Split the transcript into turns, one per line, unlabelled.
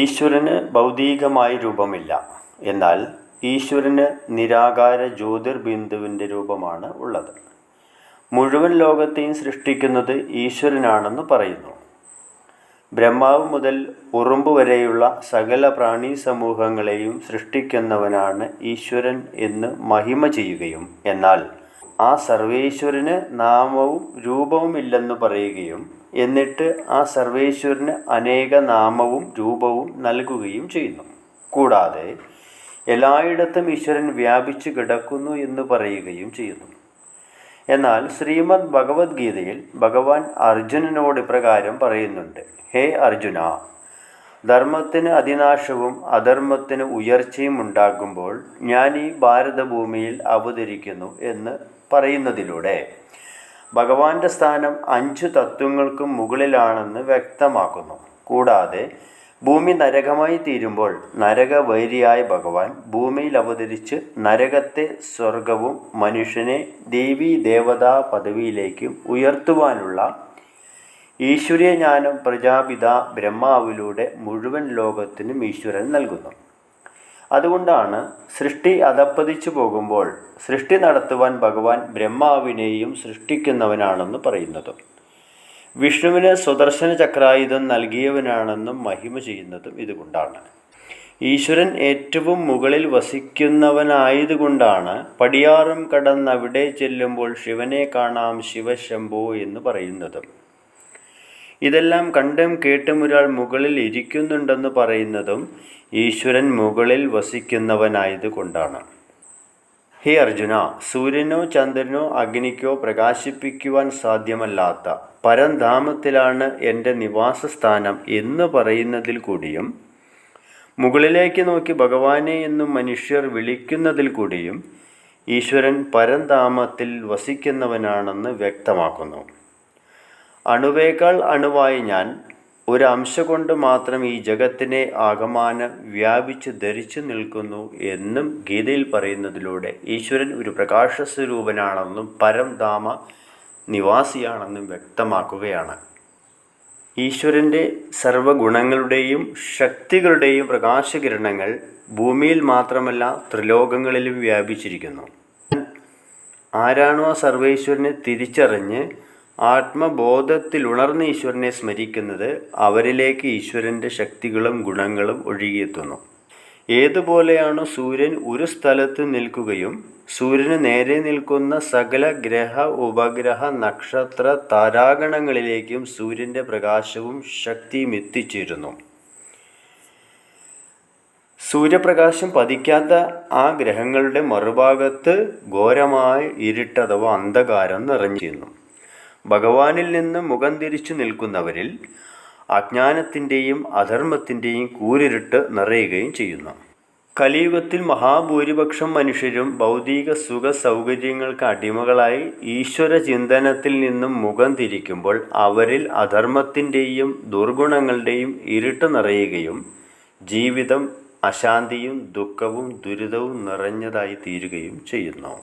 ഈശ്വരന് ഭൗതികമായ രൂപമില്ല. എന്നാൽ ഈശ്വരന് നിരാകാര ജ്യോതിർബിന്ദുവിന്റെ രൂപമാണ് ഉള്ളത്. മുഴുവൻ ലോകത്തെയും സൃഷ്ടിക്കുന്നത് ഈശ്വരനാണെന്ന് പറയുന്നു. ബ്രഹ്മാവ് മുതൽ ഉറുമ്പ് വരെയുള്ള സകല പ്രാണി സമൂഹങ്ങളെയും സൃഷ്ടിക്കുന്നവനാണ് ഈശ്വരൻ എന്ന് മഹിമ ചെയ്യുകയും എന്നാൽ ആ സർവേശ്വരന് നാമവും രൂപവുമില്ലെന്ന് പറയുകയും എന്നിട്ട് ആ സർവേശ്വരന് അനേക നാമവും രൂപവും നൽകുകയും ചെയ്യുന്നു. കൂടാതെ എല്ലായിടത്തും ഈശ്വരൻ വ്യാപിച്ചു കിടക്കുന്നു എന്ന് പറയുകയും ചെയ്യുന്നു. എന്നാൽ ശ്രീമദ് ഭഗവത്ഗീതയിൽ ഭഗവാൻ അർജുനനോട് ഇപ്രകാരം പറയുന്നുണ്ട്. ഹേ അർജുന ധർമ്മത്തിന് അതിനാശവും അധർമ്മത്തിന് ഉയർച്ചയും ഉണ്ടാകുമ്പോൾ ഞാൻ ഈ ഭാരതഭൂമിയിൽ അവതരിക്കുന്നു എന്ന് പറയുന്നതിലൂടെ ഭഗവാന്റെ സ്ഥാനം അഞ്ചു തത്വങ്ങൾക്കും മുകളിലാണെന്ന് വ്യക്തമാക്കുന്നു. കൂടാതെ ഭൂമി നരകമായി തീരുമ്പോൾ നരകവൈരിയായ ഭഗവാൻ ഭൂമിയിൽ അവതരിച്ച് നരകത്തെ സ്വർഗവും മനുഷ്യനെ ദേവീ ദേവതാ പദവിയിലേക്കും ഉയർത്തുവാനുള്ള ഈശ്വരീയ ജ്ഞാനം പ്രജാപിത ബ്രഹ്മാവിലൂടെ മുഴുവൻ ലോകത്തിനും ഈശ്വരൻ നൽകുന്നു. അതുകൊണ്ടാണ് സൃഷ്ടി അധപ്പതിച്ചു പോകുമ്പോൾ സൃഷ്ടി നടത്തുവാൻ ഭഗവാൻ ബ്രഹ്മാവിനെയും സൃഷ്ടിക്കുന്നവനാണെന്ന് പറയുന്നത്. വിഷ്ണുവിന് സുദർശന ചക്രായുധം നൽകിയവനാണെന്നും മഹിമ ചെയ്യുന്നതും ഇതുകൊണ്ടാണ്. ഈശ്വരൻ ഏറ്റവും മുകളിൽ വസിക്കുന്നവനായതുകൊണ്ടാണ് പടിയാറും കടന്നവിടെ ചെല്ലുമ്പോൾ ശിവനെ കാണാം ശിവശംഭോ എന്ന് പറയുന്നതും. ഇതെല്ലാം കണ്ടും കേട്ടും ഒരാൾ മുകളിൽ ഇരിക്കുന്നുണ്ടെന്ന് പറയുന്നതും ഈശ്വരൻ മുകളിൽ വസിക്കുന്നവനായതുകൊണ്ടാണ്. ഹേ അർജുന സൂര്യനോ ചന്ദ്രനോ അഗ്നിക്കോ പ്രകാശിപ്പിക്കുവാൻ സാധ്യമല്ലാത്ത പരംധാമത്തിലാണ് എന്റെ നിവാസസ്ഥാനം എന്ന് പറയുന്നതിൽ കൂടിയും മുകളിലേക്ക് നോക്കി ഭഗവാനെ എന്നും മനുഷ്യർ വിളിക്കുന്നതിൽ കൂടിയും ഈശ്വരൻ പരംധാമത്തിൽ വസിക്കുന്നവനാണെന്ന് വ്യക്തമാക്കുന്നു. അണുവേക്കാൾ അണുവായി ഞാൻ ഒരംശ കൊണ്ട് മാത്രം ഈ ജഗത്തിനെ ആകമാനം വ്യാപിച്ച് ധരിച്ചു നിൽക്കുന്നു എന്നും ഗീതയിൽ പറയുന്നതിലൂടെ. ഈശ്വരൻ ഒരു പ്രകാശ സ്വരൂപനാണെന്നും പരംധാമ നിവാസിയാണെന്നും വ്യക്തമാക്കുകയാണ്. ഈശ്വരന്റെ സർവഗുണങ്ങളുടെയും ശക്തികളുടെയും പ്രകാശകിരണങ്ങൾ ഭൂമിയിൽ മാത്രമല്ല ത്രിലോകങ്ങളിലും വ്യാപിച്ചിരിക്കുന്നു. ആരാണോ സർവേശ്വരനെ തിരിച്ചറിഞ്ഞ് ആത്മബോധത്തിലുണർന്ന് ഈശ്വരനെ സ്മരിക്കുന്നത് അവരിലേക്ക് ഈശ്വരന്റെ ശക്തികളും ഗുണങ്ങളും ഒഴുകിയെത്തുന്നു. ഏതുപോലെയാണ് സൂര്യൻ ഒരു സ്ഥലത്ത് നിൽക്കുകയും സൂര്യന് നേരെ നിൽക്കുന്ന സകല ഗ്രഹ ഉപഗ്രഹ നക്ഷത്ര താരാഗണങ്ങളിലേക്കും സൂര്യന്റെ പ്രകാശവും ശക്തിയും എത്തിച്ചേരുന്നു. സൂര്യപ്രകാശം പതിക്കാത്ത ആ ഗ്രഹങ്ങളുടെ മറുഭാഗത്ത് ഘോരമായ ഇരുട്ട് അഥവാ അന്ധകാരം നിറഞ്ഞിരുന്നു ഭഗവാനിൽ നിന്ന് മുഖം തിരിച്ചു നിൽക്കുന്നവരിൽ അജ്ഞാനത്തിന്റെയും അധർമ്മത്തിന്റെയും കൂരിരുട്ട് നിറയുകയും ചെയ്യുന്നു. കലിയുഗത്തിൽ മഹാഭൂരിപക്ഷം മനുഷ്യരും ഭൗതിക സുഖ സൗകര്യങ്ങൾക്ക് അടിമകളായി ഈശ്വര ചിന്തനത്തിൽ നിന്നും മുഖം തിരിക്കുമ്പോൾ അവരിൽ അധർമ്മത്തിന്റെയും ദുർഗുണങ്ങളുടെയും ഇരുട്ട് നിറയുകയും ജീവിതം അശാന്തിയും ദുഃഖവും ദുരിതവും നിറഞ്ഞതായി തീരുകയും ചെയ്യുന്നു.